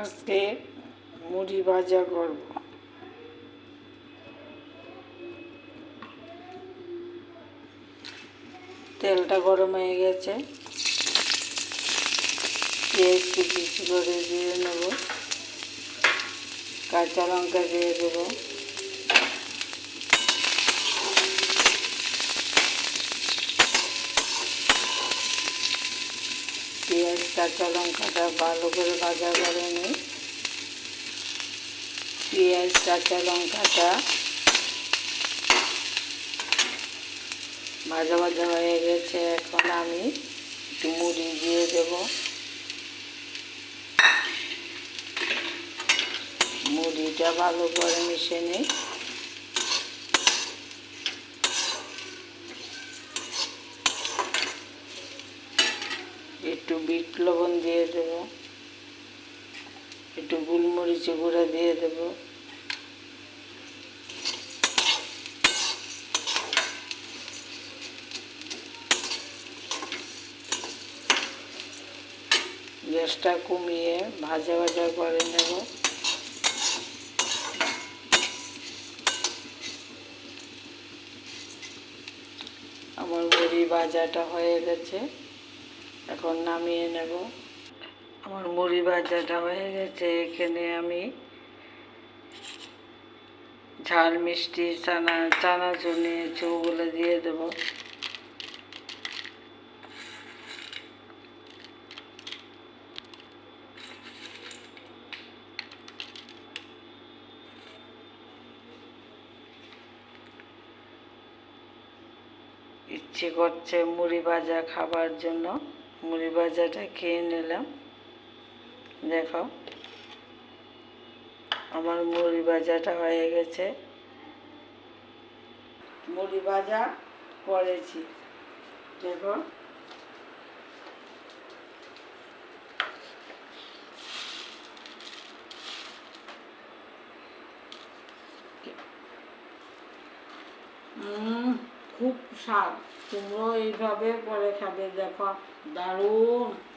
আজকে মুড়ি ভাজা করব। তেলটা গরম হয়ে গেছে। পেঁয়াজ কুচি করে দিয়ে নেব। কাঁচা লঙ্কা দিয়ে দেবো পেঁয়াজ কাঁচা লঙ্কাটা ভালো করে ভাজা করে নিই। পেঁয়াজ, কাঁচা লঙ্কাটা ভাজা ভাজা হয়ে গেছে, এখন আমি একটু মুড়ি দিয়ে দেব। মুড়িটা ভালো করে মিশে নিই। একটু বিট লবণ দিয়ে দেব। একটু গোলমরিচ গুঁড়া দিয়ে দেব। গ্যাসটা কমিয়ে ভাজা ভাজা করে নেব। আমার মুড়ি ভাজাটা হয়ে গেছে। এখন নামিয়ে নেব। আমার মুড়ি ভাজাটা হয়ে গেছে। এখানে আমি ঝাল, মিষ্টি, চানা, চানাচুর নিয়েছি, ওগুলো দিয়ে দেব। ইচ্ছে করছে মুড়ি ভাজা খাবার জন্য। মুড়ি ভাজাটা খেয়ে নিলাম। দেখো আমার মুড়ি ভাজাটা হয়ে গেছে। মুড়ি ভাজা করেছি। দেখো। উম, খুব স্বাদ। তোমরাও এইভাবে করে খাবে দেখো। দারুণ।